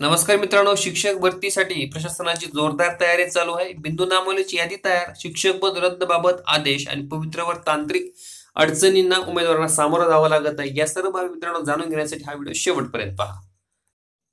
नमस्कार मित्रांनो शिक्षक भरतीसाठी प्रशासनाची जोरदार तयारी चालू आहे. बिंदू नामवलीची यादी तयार. शिक्षक पद रद्द बाबत आदेश आणि पवित्रवर तांत्रिक अडचणींना उमेदवारांना सामोरं जावं लागत आहे या सर्व बाबी मित्रांनो जाणून घेण्यासाठी हा व्हिडिओ शेवटपर्यंत पहा.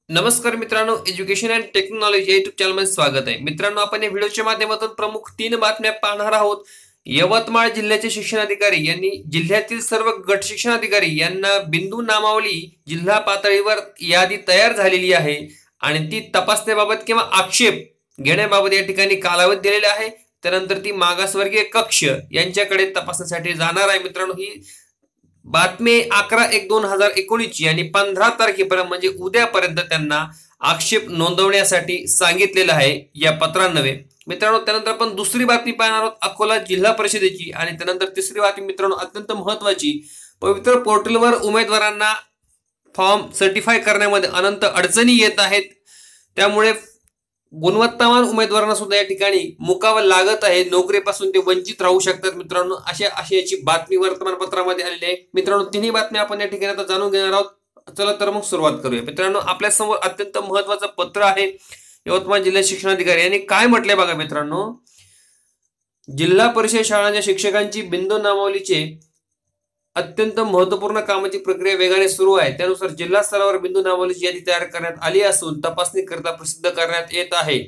नमस्कार मित्रांनो एज्युकेशन अँड टेक्नॉलॉजी या युट्यूब चॅनलमध्ये स्वागत आहे. मित्रांनो आपण या व्हिडिओच्या माध्यमातून प्रमुख तीन बातम्या पाहणार आहोत. यवतमाळ जिल्ह्याचे शिक्षणाधिकारी यांनी जिल्ह्यातील सर्व गट शिक्षणाधिकारी यांना बिंदू नामावली जिल्हा पातळीवर यादी तयार झालेली आहे आणि ती तपासण्याबाबत किंवा आक्षेप घेण्याबाबत या ठिकाणी कालावधी दिलेला आहे. त्यानंतर ती मागासवर्गीय कक्ष यांच्याकडे तपासण्यासाठी जाणार आहे. मित्रांनो ही बातमी अकरा एक दोन हजार एकोणीसची आणि पंधरा तारखेपर्यंत म्हणजे उद्यापर्यंत त्यांना आक्षेप नोंदवण्यासाठी सांगितलेलं आहे या पत्रांनवे मित्रांनो त्यानंतर आपण दुसरी बातमी पाहणार आहोत अकोला जिल्हा परिषदेची आणि त्यानंतर तिसरी बातमी मित्रांनो अत्यंत महत्वाची पवित्र पोर्टलवर उमेदवारांना फॉर्म सर्टिफाय करण्यामध्ये अनंत अडचणी येत आहेत. त्यामुळे गुणवत्तावान उमेदवारांना सुद्धा या ठिकाणी मुकावं लागत आहे. नोकरीपासून ते वंचित राहू शकतात मित्रांनो अशा अशी याची बातमी वर्तमानपत्रामध्ये आलेली आहे. मित्रांनो तिन्ही बातम्या आपण या ठिकाणी आता जाणून घेणार आहोत. चला तर मग सुरुवात करूया. मित्रांनो आपल्यासमोर अत्यंत महत्वाचं पत्र आहे. यवतमाळ जिल्हा शिक्षणाधिकारी. यांनी काय म्हटलंय बघा मित्रांनो? जिल्हा परिषद शाळांच्या शिक्षकांची बिंदू नामावलीचे अत्यंत महत्त्वपूर्ण कामाची प्रक्रिया वेगाने सुरू आहे. त्यानुसार जिल्हा स्तरावर बिंदू नामावलीची यादी तयार करण्यात आली असून तपासणी करता प्रसिद्ध करण्यात येत आहे.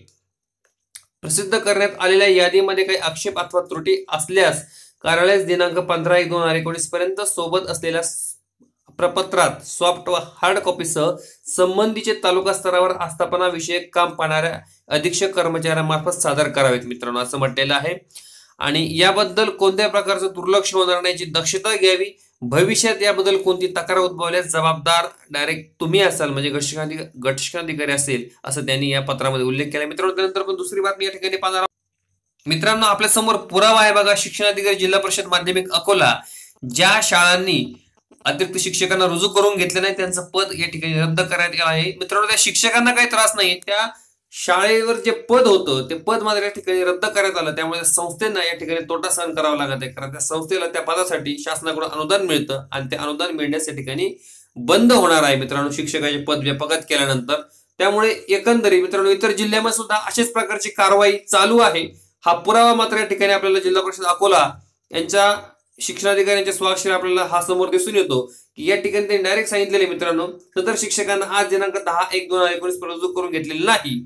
प्रसिद्ध करण्यात आलेल्या यादीमध्ये काही आक्षेप अथवा त्रुटी असल्यास कार्यालय दिनांक पंधरा एक दोन हजार एकोणीस पर्यंत सोबत असलेल्या प्रपत्रात सॉफ्ट व हार्ड कॉपीसह संबंधीचे तालुका स्तरावर आस्थापना विषयक काम पाहणाऱ्या अधीक्षक कर्मचाऱ्यांमार्फत सादर करावेत मित्रांनो असं म्हटलेलं आहे. आणि याबद्दल कोणत्या प्रकारचं दुर्लक्ष होणार नाही याची दक्षता घ्यावी भविष्यात याबद्दल कोणती तक्रार उद्भवल्यास जबाबदार डायरेक्ट तुम्ही असाल म्हणजे गटशिक्षणाधिक गटशिक्षणाधिकारी असेल असं त्यांनी या पत्रामध्ये उल्लेख केला. मित्रांनो त्यानंतर पण दुसरी बातमी या ठिकाणी पाहणार मित्रांनो आपल्यासमोर पुरावा आहे बघा. शिक्षणाधिकारी जिल्हा परिषद माध्यमिक अकोला ज्या शाळांनी अतिरिक्त शिक्षकांना रुजू करून घेतले नाही त्यांचं पद या ठिकाणी रद्द करण्यात आलं आहे. मित्रांनो त्या शिक्षकांना काही त्रास नाही त्या शाळेवर जे पद होतं ते पद मात्र या ठिकाणी रद्द करण्यात आलं. त्यामुळे संस्थेना या ठिकाणी तोटा सहन करावा लागत आहे. कारण त्या संस्थेला त्या पदासाठी शासनाकडून अनुदान मिळतं आणि ते अनुदान मिळण्यास या ठिकाणी बंद होणार आहे. मित्रांनो शिक्षकाचे पद व्यापकात केल्यानंतर. त्यामुळे एकंदरीत मित्रांनो इतर जिल्ह्यामध्ये सुद्धा अशाच प्रकारची कारवाई चालू आहे. हा पुरावा मात्र या ठिकाणी आपल्याला जिल्हा परिषद अकोला यांच्या शिक्षणाधिकाऱ्यांच्या स्वाक्षरी आपल्याला हा समोर दिसून येतो की या ठिकाणी त्यांनी डायरेक्ट सांगितलेले मित्रांनो सदर शिक्षकांना आज दिनांक दहा एक दोन हजार एकोणीस रुजू करून घेतलेले नाही.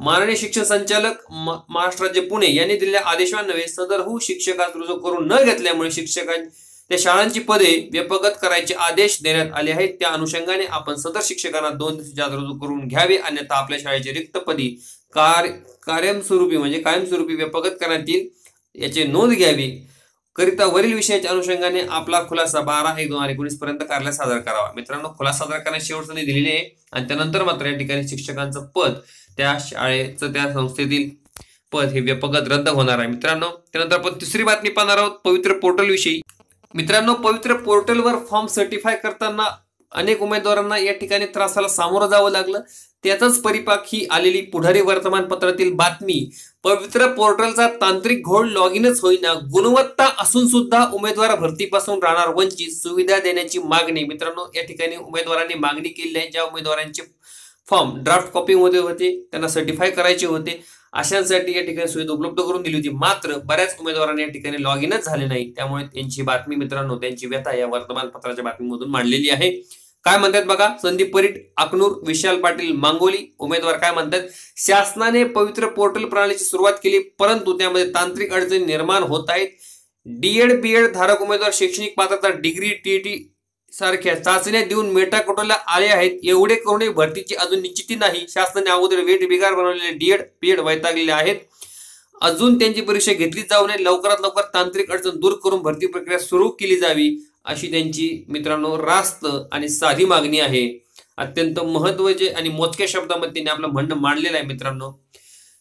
माननीय शिक्षण संचालक महाराष्ट्र राज्य पुणे यांनी दिलेल्या आदेशान्वये सदरहू शिक्षकास रुजू करून न घेतल्यामुळे शिक्षकां त्या शाळांची पदे व्यपगत करायचे आदेश देण्यात आले आहेत. त्या अनुषंगाने आपण सदर शिक्षकांना दोन दिवसाच्या आत रुजू करून घ्यावे अन्यथा आपल्या शाळेची रिक्त पदी कार्य कायमस्वरूपी म्हणजे कायमस्वरूपी व्यपगत करण्यात येईल. याची नोंद घ्यावी. करिता वरील विषयाच्या अनुषंगाने आपला खुलासा बारा एक दोन हजार एकोणीस पर्यंत कार्यालयात सादर करावा. मित्रांनो खुलासा सादर करण्याची शेवटचं दिलेली आहे. आणि त्यानंतर मात्र या ठिकाणी शिक्षकांचं पद त्या शाळेचं त्या संस्थेतील पद हे व्यापकत रद्द होणार आहे. मित्रांनो त्यानंतर आपण तिसरी बातमी पाहणार आहोत. पवित्र पोर्टल विषयी मित्रांनो पवित्र पोर्टलवर फॉर्म सर्टिफाय करताना अनेक उमेदवारांना या ठिकाणी त्रासाला सामोरं जावं लागलं. त्याचाच परिपाक ही आलेली पुढारी वर्तमानपत्रातील बातमी. पवित्र पोर्टलचा तांत्रिक घोळ लॉग इनच होईना गुणवत्ता असून सुद्धा उमेदवार भरतीपासून राहणार वंचित सुविधा देण्याची मागणी. मित्रांनो या ठिकाणी उमेदवारांनी मागणी केली आहे ज्या उमेदवारांचे फॉर्म ड्राफ्ट कॉपीमध्ये होते त्यांना सर्टिफाय करायचे होते. अशांसाठी या ठिकाणी सुविधा उपलब्ध करून दिली होती. मात्र बऱ्याच उमेदवारांनी या ठिकाणी लॉग इनच झाले नाही. त्यामुळे त्यांची बातमी मित्रांनो त्यांची व्यथा या वर्तमानपत्राच्या बातमीमधून मांडलेली आहे. काय म्हणतात बघा? संदीप परीट अकनूर विशाल पाटील मांगोली उमेदवार काय म्हणतात? शासनाने पवित्र पोर्टल प्रणालीची सुरुवात केली परंतु त्यामध्ये तांत्रिक अडचणी निर्माण होत आहेत. डीएड बीएड धारक उमेदवार शैक्षणिक पात्रता डिग्री टीटी सारख्या चाचण्या देऊन मेटाकोटोला आले आहेत. एवढे करूनही भरतीची अजून निश्चिती नाही. शासनाने अगोदर वेट बिगार बनवलेले डीएड बीएड वैतागलेले आहेत. अजून त्यांची परीक्षा घेतली जाऊ नये. लवकरात लवकर तांत्रिक अडचण दूर करून भरती प्रक्रिया सुरू केली जावी. अशी त्यांची मित्रांनो रास्त आणि साधी मागणी आहे. अत्यंत महत्त्वाचे आणि मोजक्या शब्दामध्ये त्यांनी आपलं म्हणणं मांडलेलं आहे मित्रांनो.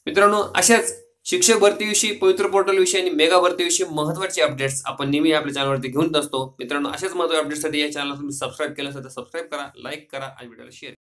मित्रांनो अशाच शिक्षक भरतीविषयी पवित्र पोर्टलविषयी आणि मेगा भरतीविषयी महत्त्वाचे अपडेट्स आपण नेहमी आपल्या चॅनलवरती घेऊन असतो. मित्रांनो अशाच महत्त्वाच्या अपडेट्ससाठी या चॅनलला तुम्ही सबस्क्राईब केलं असेल तर सबस्क्राईब करा लाईक करा आणि व्हिडिओला शेअर